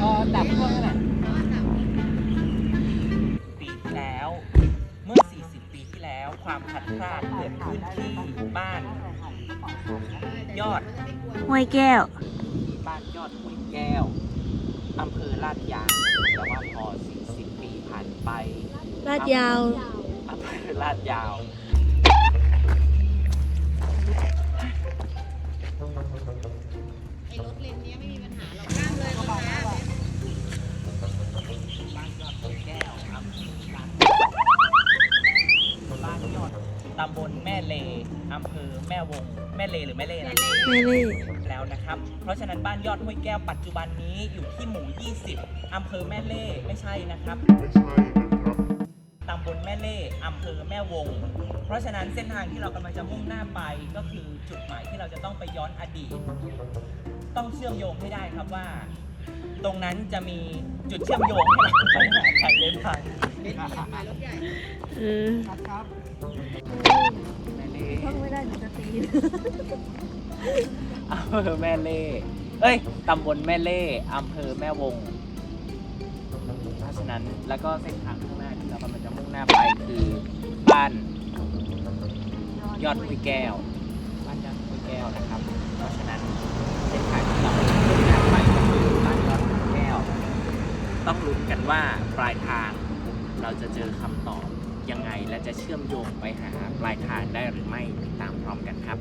ก็ดับพวกนั้นปีที่แล้ว เมื่อ 40 ปีที่แล้ว ความขัดพลาดเกิดขึ้นที่บ้าน ยอดห้วยแก้ว บ้านยอดห้วยแก้วอำเภอลาดยาวแต่ว่าพอ 40 ปีผ่านไปลาดยาวอำเภอลาดยาว ตำบลแม่เลอำเภอแม่วง แม่เลหรือแม่เลนะไม่เล่แล้วนะครับ เพราะฉะนั้นบ้านยอดห้วยแก้วปัจจุบันนี้อยู่ที่หมู่ 20อำเภอแม่เล่ไม่ใช่นะครับ ไม่ใช่นะครับ ตำบลแม่เล่อำเภอแม่วง เพราะฉะนั้นเส้นทางที่เรากำลังจะมุ่งหน้าไปก็คือจุดหมายที่เราจะต้องไปย้อนอดีต ต้องเชื่อมโยงให้ได้ครับว่า ตรงนั้นจะมีจุดเชื่อมโยงให้เราไปหาใครได้บ้างไปรถใหญ่ เออแม่เล่ท่องไม่ได้หนูจะตีอำเภอแม่เล่เอ้ยตำบลแม่เล่อำเภอแม่วง เพราะฉะนั้นแล้วก็เส้นทางข้างหน้าที่เรากำลังจะมุ่งหน้าไปคือบ้านยอดห้วยแก้ว บ้านยอดห้วยแก้วนะครับ เพราะฉะนั้นเส้นทางที่เรากำลังมุ่งหน้าไปก็คือบ้านยอดห้วยแก้ว ต้องลุ้นกันว่าปลายทาง เราจะเจอคำตอบยังไงและจะเชื่อมโยงไปหาปลายทางได้หรือไม่ติดตามพร้อมกันครับ